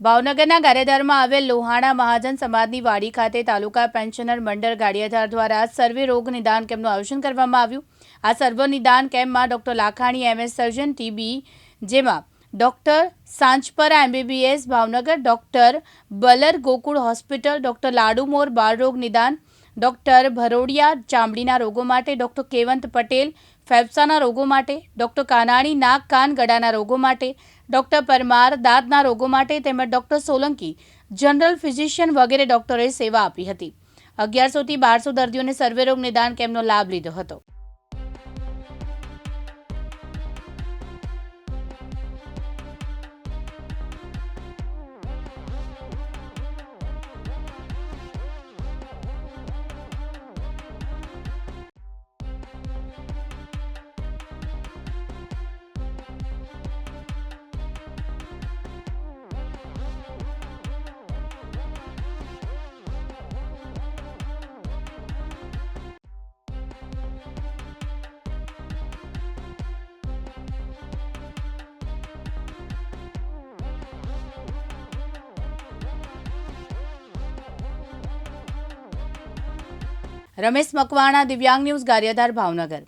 ભાવનગરના ગારેદારમાં આવેલ લોહાણા મહાજન સમાજની વાડી ખાતે તાલુકા પેન્શનર મંડળ ગાડિયાધાર દ્વારા સર્વે રોગ નિદાન કેમ્પનું આયોજન કરવામાં આવ્યું. આ સર્વ નિદાન કેમ્પમાં doctor Lakhani MS surgeon TB જેમાં doctor Sanjpara MBBS Bhavnagar, doctor Balar Gokul hospital, doctor Ladumor બાળરોગ નિદાન, ડોક્ટર ભરોડિયા ચામડીના રોગો માટે, ડોક્ટર કેવંત પટેલ ફેફસાના રોગો માટે, ડોક્ટર કાનાણી નાક કાન ગળાના રોગો માટે ડોક્ટર પરમાર દાંતના રોગો માટે તેમજ ડોક્ટર સોલંકી, જનરલ ફિઝિશિયન વગેરે ડોક્ટરોએ સેવા આપી હતી. અગિયારસોથી બારસો દર્દીઓને સર્વે રોગ નિદાન કેમ્પનો લાભ લીધો હતો. રમેશ મકવાણા દિવ્યાંગ ન્યૂઝ ગારિયાધાર ભાવનગર.